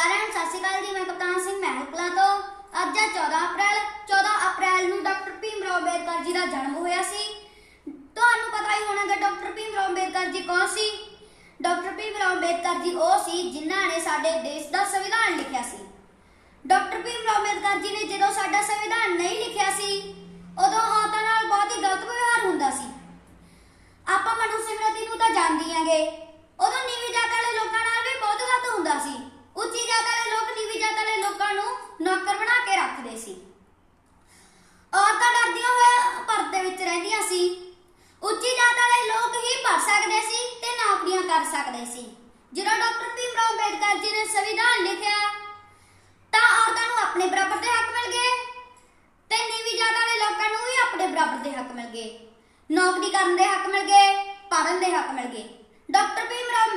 ਸਾਰਿਆਂ ਨੂੰ ਸਤਿ ਸ਼੍ਰੀ ਅਕਾਲ ਜੀ, ਮੈਂ ਕਪਤਾਨ ਸਿੰਘ ਮਹਿਲਕਲਾ ਤੋਂ। ਅੱਜ ਹੈ 14 ਅਪ੍ਰੈਲ 14 ਅਪ੍ਰੈਲ ਨੂੰ ਡਾਕਟਰ ਭੀਮ ਰਾਓ ਅੰਬੇਦਕਰ ਜੀ ਦਾ ਜਨਮ ਹੋਇਆ ਸੀ। ਤੁਹਾਨੂੰ ਪਤਾ ਹੀ ਹੋਣਾ ਕਿ ਡਾਕਟਰ ਭੀਮ ਰਾਓ ਅੰਬੇਦਕਰ ਜੀ ਕੌਣ ਸੀ? ਡਾਕਟਰ ਭੀਮ ਰਾਓ ਅੰਬੇਦਕਰ ਜੀ ਉਹ ਸੀ ਜਿਨ੍ਹਾਂ ਨੇ ਸਾਡੇ ਦੇਸ਼ ਦਾ ਸੰਵਿਧਾਨ ਲਿਖਿਆ ਸੀ। ਡਾਕਟਰ ਭੀਮ ਰਾਓ ਅੰਬੇਦਕਰ ਜੀ ਨੇ ਜਦੋਂ ਸਾਡਾ ਸੰਵਿਧਾਨ ਨਹੀਂ ਲਿਖਿਆ ਸੀ ਉਦੋਂ ਔਰਤਾਂ ਨਾਲ ਬਹੁਤ ਹੀ ਗਲਤ ਵਿਵਹਾਰ ਹੁੰਦਾ ਸੀ ਆਪਾਂ ਮਨੂ ਸਿਮਰਤੀ ਨੂੰ ਤਾਂ ਜਾਣਦੇ ਆਂਗੇ ਉਦੋਂ ਨੀਵੀਂ ਜਾਤ ਵਾਲੇ ਲੋਕਾਂ ਨਾਲ ਵੀ ਬਹੁਤ ਗਲਤ ਹੁੰਦਾ ਸੀ ਉੱਚੀ ਜਾਤ ਵਾਲੇ ਲੋਕ ਨੀਵੀਂ ਜਾਤ ਵਾਲੇ ਲੋਕਾਂ ਨੂੰ ਨੌਕਰ ਬਣਾ ਕੇ ਰੱਖਦੇ ਸੀ। ਔਰਤਾਂ ਡਰਦੀਆਂ ਹੋਇਆ ਪਰਦੇ ਵਿੱਚ ਰਹਿੰਦੀਆਂ ਸੀ। ਉੱਚੀ ਜਾਤ ਵਾਲੇ ਲੋਕ ਹੀ ਪੜ ਸਕਦੇ ਸੀ ਤੇ ਨੌਕਰੀਆਂ ਕਰ ਸਕਦੇ ਸੀ। ਜਦੋਂ ਡਾਕਟਰ ਭੀਮ ਰਾਓ ਅੰਬੇਦਕਰ ਜੀ ਨੇ ਸੰਵਿਧਾਨ ਲਿਖਿਆ, ਤਾਂ ਔਰਤਾਂ ਨੂੰ ਆਪਣੇ ਬਰਾਬਰ ਦੇ ਹੱਕ ਮਿਲ ਗਏ ਤੇ ਨੀਵੀਂ ਜਾਤ ਵਾਲੇ ਲੋਕਾਂ ਨੂੰ ਵੀ ਆਪਣੇ ਬਰਾਬਰ ਦੇ ਹੱਕ ਮਿਲ ਗਏ। ਨੌਕਰੀ ਕਰਨ ਦੇ ਹੱਕ ਮਿਲ ਗਏ, ਪੜ੍ਹਨ ਦੇ ਹੱਕ ਮਿਲ ਗਏ। ਡਾਕਟਰ ਭੀਮ ਰਾਓ